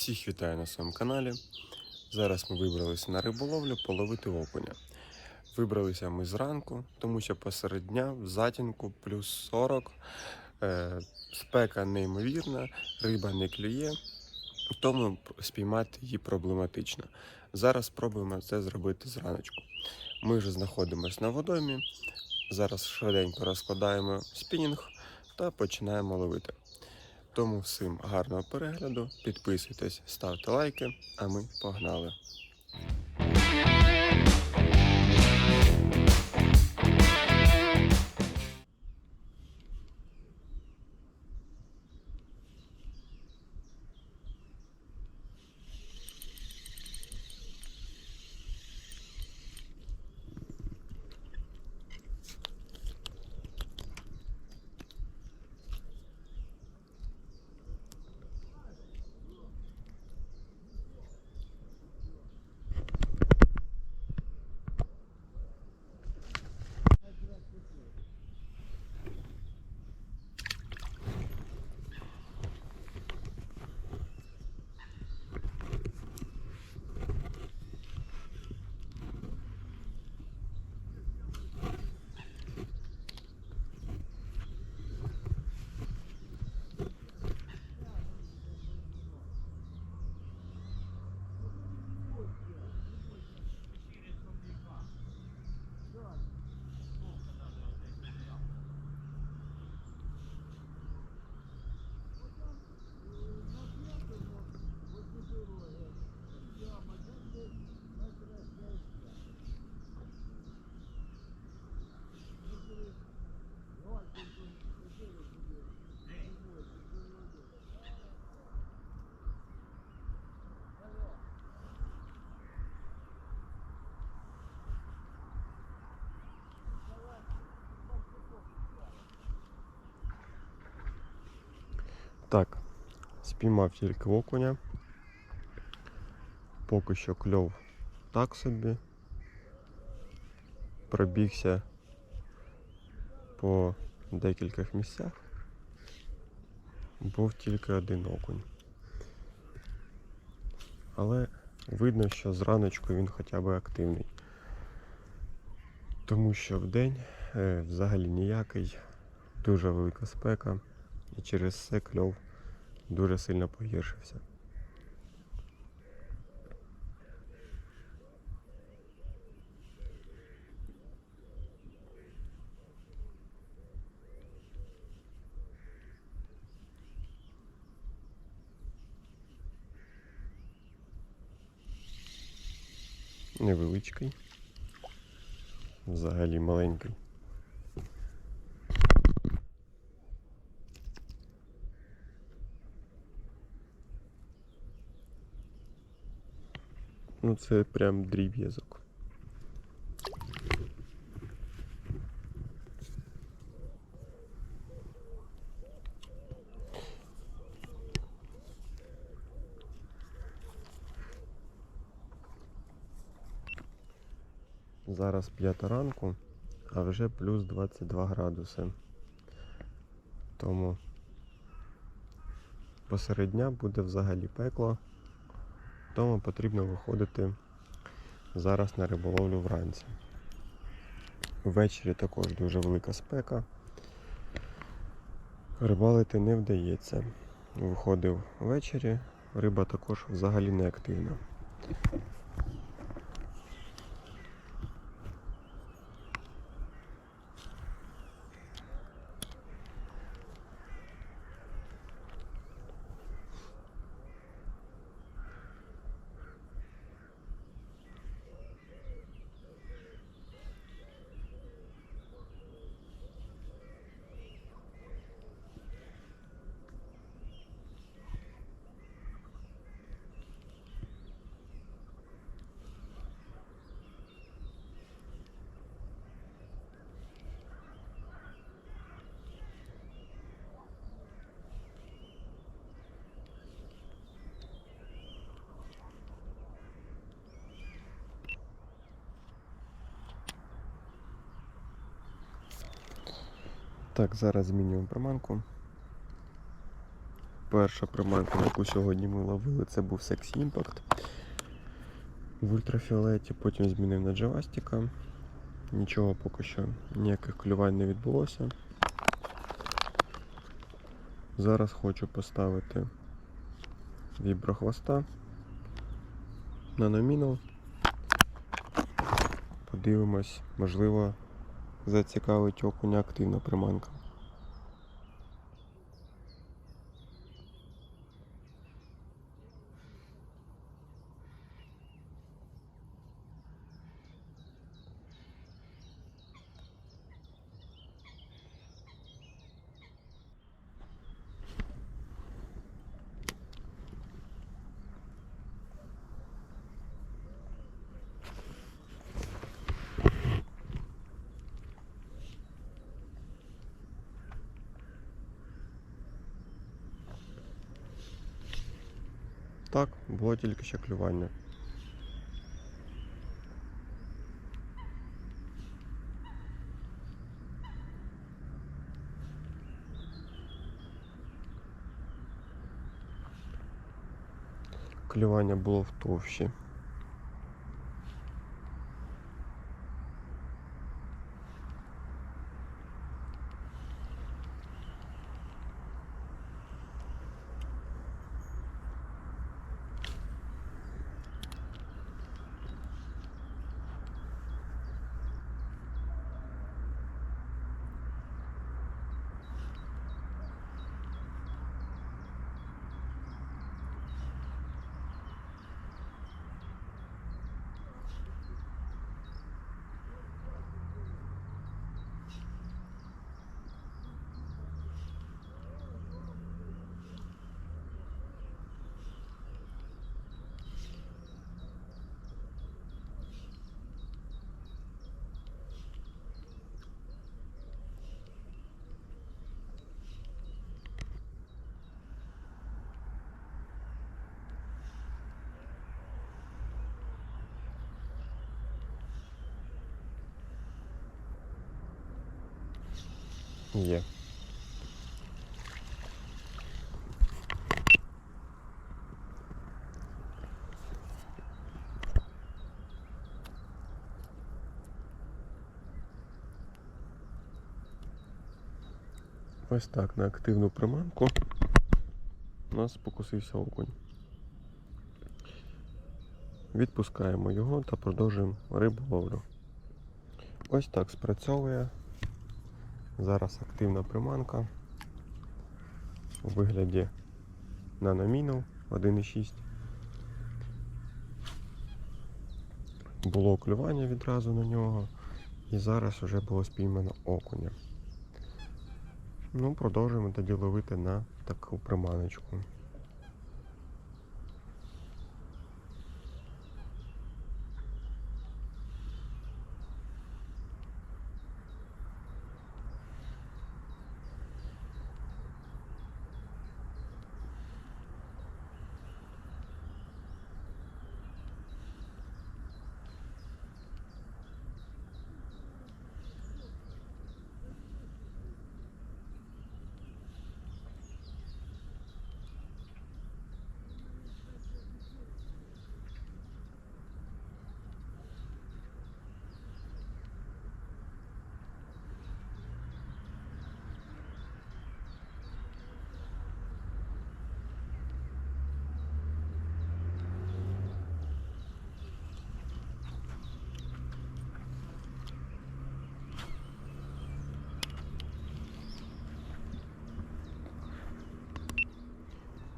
Всіх вітаю на своєму каналі. Зараз ми вибралися на риболовлю половити окуня. Вибралися ми зранку, тому що посеред дня в затінку плюс 40, е, спека неймовірна, риба не клює, тому спіймати її проблематично. Зараз спробуємо це зробити зраночку. Ми вже знаходимося на водоймі. Зараз швиденько розкладаємо спінінг та починаємо ловити. Тому всім гарного перегляду, підписуйтесь, ставте лайки, а ми погнали. Так, спіймав тільки окуня. Поки що кльов так собі. Пробігся по декількох місцях. Був тільки один окунь. Але видно, що зраночку він хоча б активний. Тому що вдень е, взагалі ніякий, дуже велика спека, і через це кльов дуже сильно погіршився. Невеличкий. Взагалі маленький. Ну це прям дріб'язок. Зараз п'ята ранку, а вже плюс 22 градуси. Тому посеред дня буде взагалі пекло. Тому потрібно виходити зараз на риболовлю вранці. Ввечері також дуже велика спека. Рибалити не вдається. Виходив ввечері, риба також взагалі не активна. Так, зараз змінюємо приманку. Перша приманка, яку сьогодні ми ловили, це був Sex Impact в ультрафіолеті, потім змінив на джавастіка. Нічого поки що, ніяких клювань не відбулося. Зараз хочу поставити віброхвоста на номінал. Подивимось, можливо, зацікавить окуня активна приманка. Так, було тільки ще клювання. Клювання було в товщі. Є. Ось так на активну приманку у нас покусився окунь. Відпускаємо його та продовжуємо риболовлю. Ось так спрацьовує Зараз активна приманка у вигляді наноміну 1,6. Було клювання відразу на нього і зараз вже було спіймано окуня. Ну, продовжуємо тоді ловити на таку приманочку.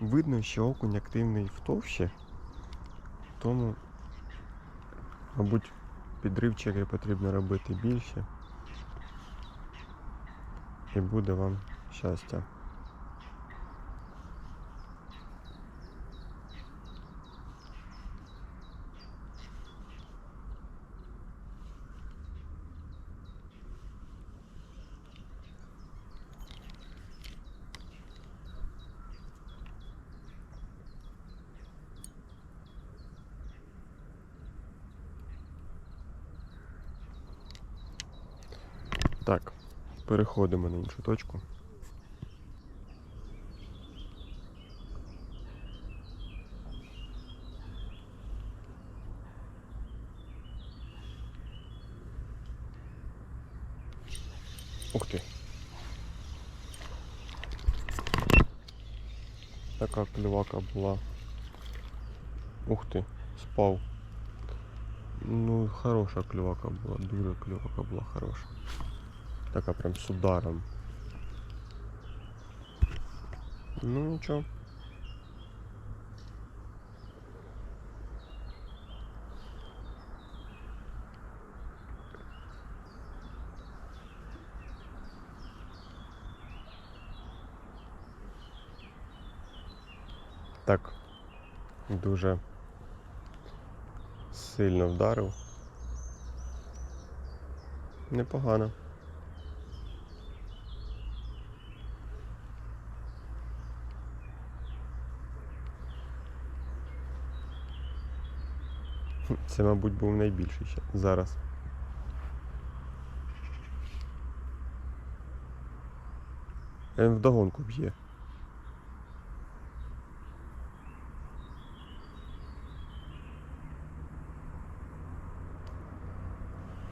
Видно, що окунь активний в товщі, тому, мабуть, підривчики потрібно робити більше. І буде вам щастя. Так, переходимо на іншу точку. Ух ти! Така клювака була. Ух ти, спав. Ну, хороша клювака була, дуже клювака була хороша. Така прям з ударом. Ну нічого. Так дуже сильно вдарив. Непогано. Хм, Це, мабуть, був найбільший ще зараз. Він вдогонку б'є.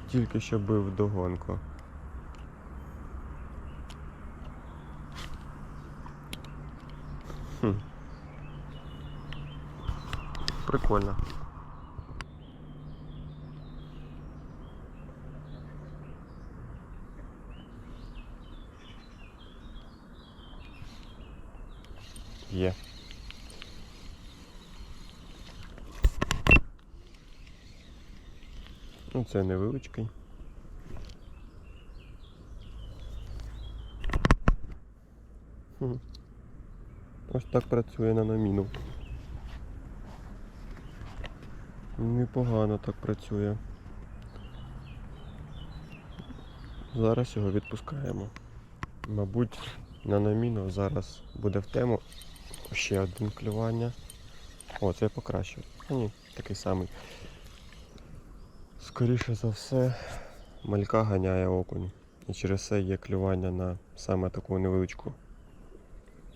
Тільки що бив вдогонку. Хм. Прикольно. Є. Ну, це невеличкий. Ось так працює на наміну. Непогано так працює. Зараз його відпускаємо. Мабуть, на наміну зараз буде в тему ще один клювання. О, це покраще. А ні, такий самий. Скоріше за все, малька ганяє окунь. І через це є клювання на саме таку невеличку,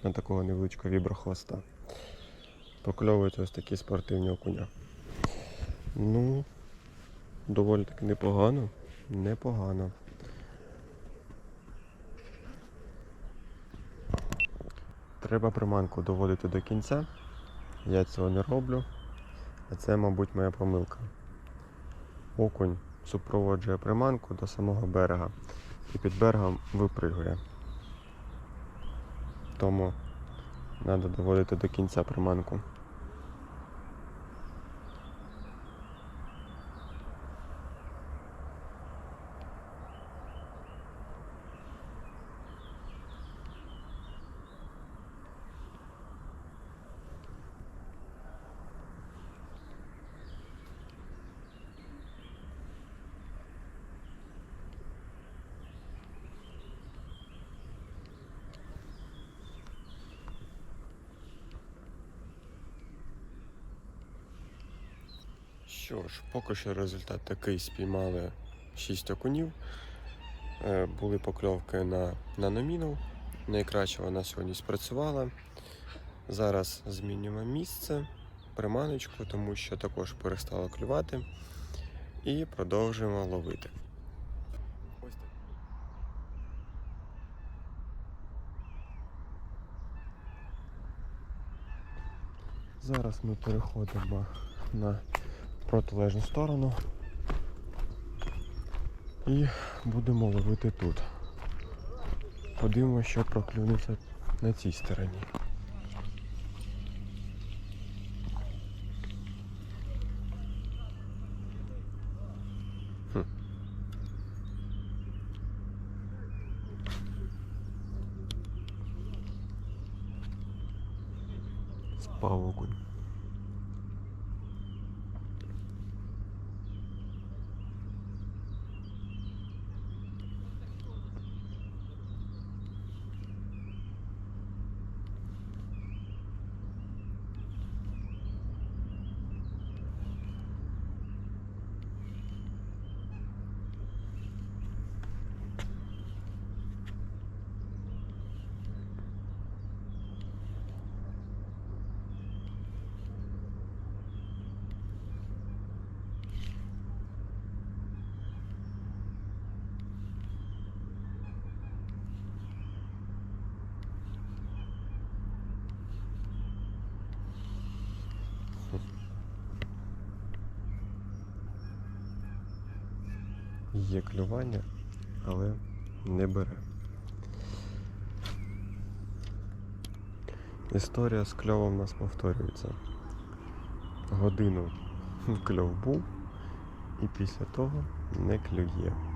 на такого невеличкого віброхвоста. Покльовують ось такі спортивні окуня. Ну, доволі таки непогано. Непогано. Треба приманку доводити до кінця. Я цього не роблю. А це, мабуть, моя помилка. Окунь супроводжує приманку до самого берега і під берегом випригує. Тому треба доводити до кінця приманку. Що ж, поки що результат такий спіймали 6 окунів. Е, Були покльовки на, на номіну. Найкраще вона сьогодні спрацювала. Зараз змінюємо місце, приманочку, тому що також перестало клювати. І продовжуємо ловити. Зараз ми переходимо на протилежну сторону і будемо ловити тут. Подивимося, що проклюнеться на цій стороні. Хм. Спав окунь. Є клювання, але не бере. Історія з кльовом у нас повторюється. Годину кльов був і після того не клює.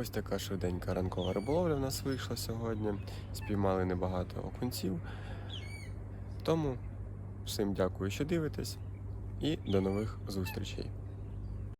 Ось така швиденька ранкова риболовля в нас вийшла сьогодні. Спіймали небагато окунців. Тому всім дякую, що дивитесь, і до нових зустрічей.